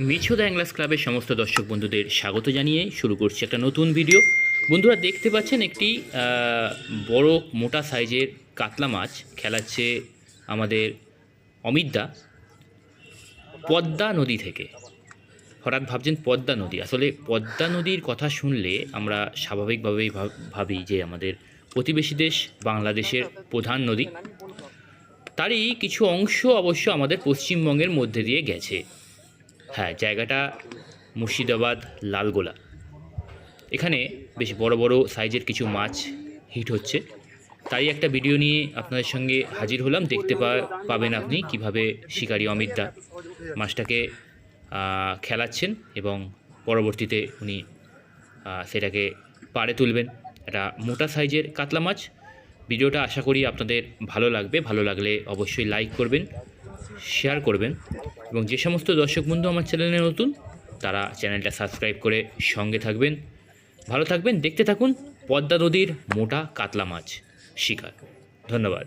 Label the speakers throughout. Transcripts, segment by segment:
Speaker 1: মিছোদা অ্যাংলাস ক্লাবের সমস্ত দর্শক বন্ধুদের স্বাগত জানিয়ে শুরু করছি একটা নতুন ভিডিও। বন্ধুরা, দেখতে পাচ্ছেন একটি বড় মোটা সাইজের কাতলা মাছ খেলাচ্ছে আমাদের অমিতদা পদ্মা নদী থেকে। হঠাৎ ভাবছেন পদ্মা নদী। আসলে পদ্মা নদীর কথা শুনলে আমরা স্বাভাবিকভাবেই ভাব- ভাবি যে আমাদের প্রতিবেশী দেশ, বাংলাদেশের প্রধান নদী। তারই কিছু অংশ অবশ্য আমাদের পশ্চিমবঙ্গের মধ্যে দিয়ে গেছে। হ্যাঁ জায়গাটা মুর্শিদাবাদ, লালগোলা। এখানে বেশ বড় বড় সাইজের কিছু মাছ হিট হচ্ছে। তাই একটা ভিডিও নিয়ে আপনাদের সঙ্গে হাজির হলাম। দেখতে পাবেন আপনি কীভাবে শিকারী অমিতদা মাছটাকে খেলাচ্ছেন এবং পরবর্তীতে উনি সেটাকে পাড়ে তুলবেন। একটা মোটা সাইজের কাতলা মাছ। ভিডিওটা আশা করি আপনাদের ভালো লাগবে। ভালো লাগলে অবশ্যই লাইক করবেন শেয়ার করবেন এবং যে সমস্ত দর্শক বন্ধু আমার চ্যানেলে নতুন, তারা চ্যানেলটা সাবস্ক্রাইব করে সঙ্গে থাকবেন। ভালো থাকবেন, দেখতে থাকুন পদ্মা নদীর মোটা কাতলা মাছ শিকার। ধন্যবাদ।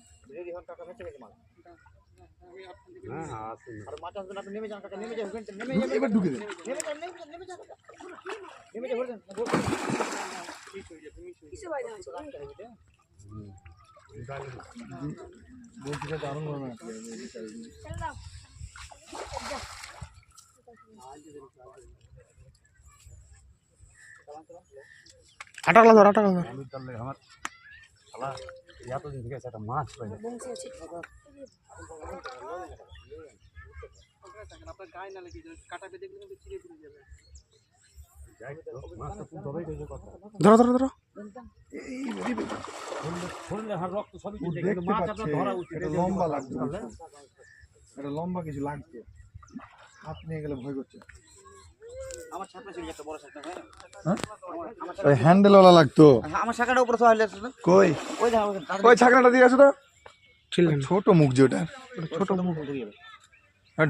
Speaker 2: এবার ঢুকে দেন। বলছি দারুণ ভাবে
Speaker 3: আটা গলা ধর আটা গলা ধর।
Speaker 2: আমার শালা। এতদিন থেকে একটা মাছ পাই
Speaker 3: ধরো ধরো ধরো।
Speaker 2: রক্ত সবই মাছ আপনার ধরা উচিত।
Speaker 4: লম্বা লাগছে এটা লম্বা কিছু লাগছে। হাত নিয়ে গেলে ভয় করছে। ওই হ্যান্ডেলওয়ালা লাগতো।
Speaker 5: আমার শাখাটা উপরে
Speaker 4: কই?
Speaker 5: ওই
Speaker 4: দিয়ে আসো তো। ছোট মুখ যে ওটার।
Speaker 5: ছোট মুখ।
Speaker 4: হ্যাঁ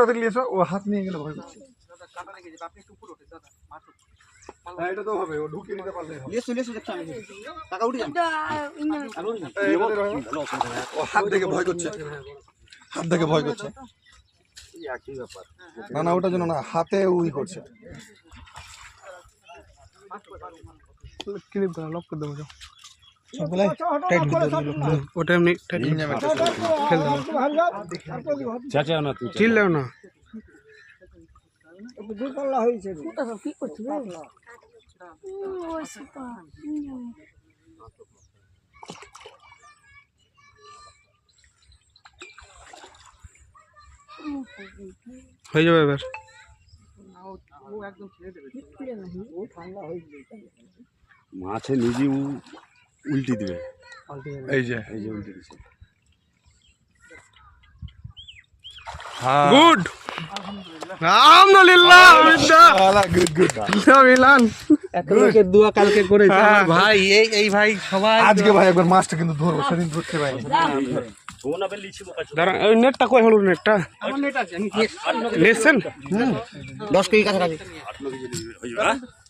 Speaker 4: তাদের ও হাত নিয়ে গেলে ভয় করছে
Speaker 5: কাটা লেগে যাবে। আপনি একটু উপরে ওঠেন দাদা মাছ
Speaker 4: হ্যাঁ এটা তো হবে। ও ঢুকিয়ে নিতে পারলে
Speaker 5: লেসো লেসো দেখছি আমি। টাকা উঠে যান আমি উঠে যান
Speaker 4: ও হাত দেখে ভয় করছে। হাত দেখে ভয় করছে। না না ওটার জন্য না হাতে উই করছে।
Speaker 3: ক্লিপ লক করে দেবো যাও। টাইট ওটা এমনি টাইট
Speaker 2: না তুই
Speaker 3: না। হয়ে যাবে এবার?
Speaker 2: মাছে নিজে উল্টি দিবে।
Speaker 4: এই যে।
Speaker 2: এই যে উল্টি দিছে।
Speaker 3: গুড। আলহামদুলিল্লাহ। আলহামদুলিল্লাহ
Speaker 4: গুড গুড।
Speaker 3: মিলান। দোয়া কালকে করে ভাই এই এই ভাই সবাই
Speaker 4: আজকে ভাই একবার মাছটা কিন্তু ধরবো সেদিন ধরতে পারি।
Speaker 3: দাঁড়া ওই নেটটা কই হলো নেটটা
Speaker 5: নেট আছে আমি দশ কেজি কাছাকাছি।